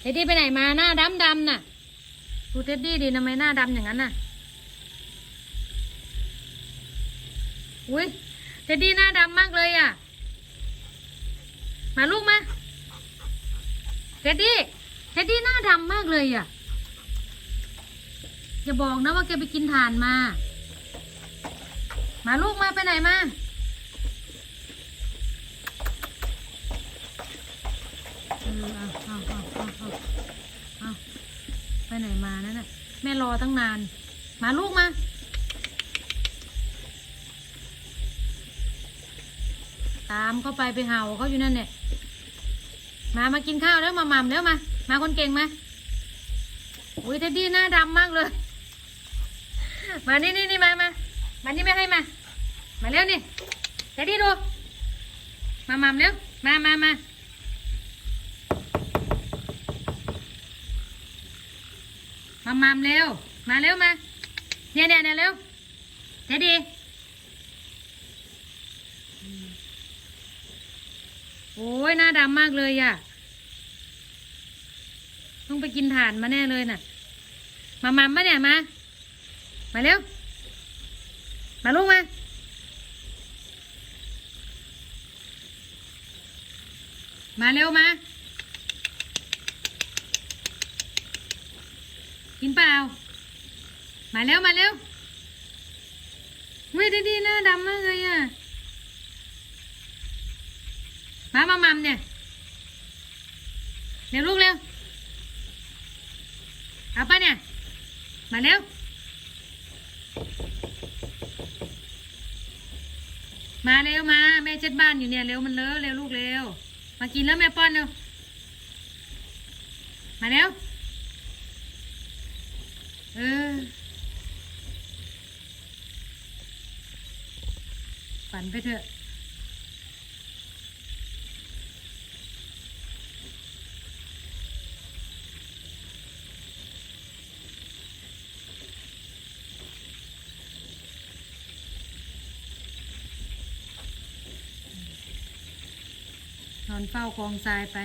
เท็ดดี้ไปไหนมาหน้าดำดำน่ะ ดูเท็ดดี้ดิทำไมหน้าดำอย่างนั้นน่ะ อุ้ยเท็ดดี้หน้าดำมากเลยอะ มาลูกมา เท็ดดี้ เท็ดดี้หน้าดำมากเลยอะ อย่าบอกนะว่าแกไปกินถ่านมา มาลูกมาไปไหนมา เอาเอาเอาเอาเอาไปไหนมานั่นน่ะแม่รอตั้งนาน มาลูกมา ตามเข้าไปไปเห่าเขาอยู่นั่นเนี่ยมามากินข้าวแล้วมาหม่ำแล้วมา มาคนเก่งมาอุ้ยเท็ดดี้หน้าดำมากเลย มานี่นี่นี่มามามานี่ไม่ให้มา มาเร็วนี่เท็ดดี้ดู มาหม่ำเร็วมามามา มามามเร็ว มาเร็วมา เนี่ยเนี่ยเนี่ยเร็วเท็ดดี้โอ้ยหน้าดำมากเลยอะ ต้องไปกินถ่านมาแน่เลยน่ะ มามามมาเนี่ยมา มาเร็ว มาลูกมา มาเร็วมา กินเปล่า มาเร็วมาเร็วเว้ยดีๆหน้าดำมากเลยอะ มามามัมเนี่ย เร็วลูกเร็ว เอาปะเนี่ย มาเร็ว มาเร็วมา แม่เช็ดบ้านอยู่เนี่ยเร็วมันเลอะเร็วลูกเร็ว มากินแล้วแม่ป้อนเร็ว มาเร็ว เออฝันไปเถอะนอนเฝ้ากองทรายไป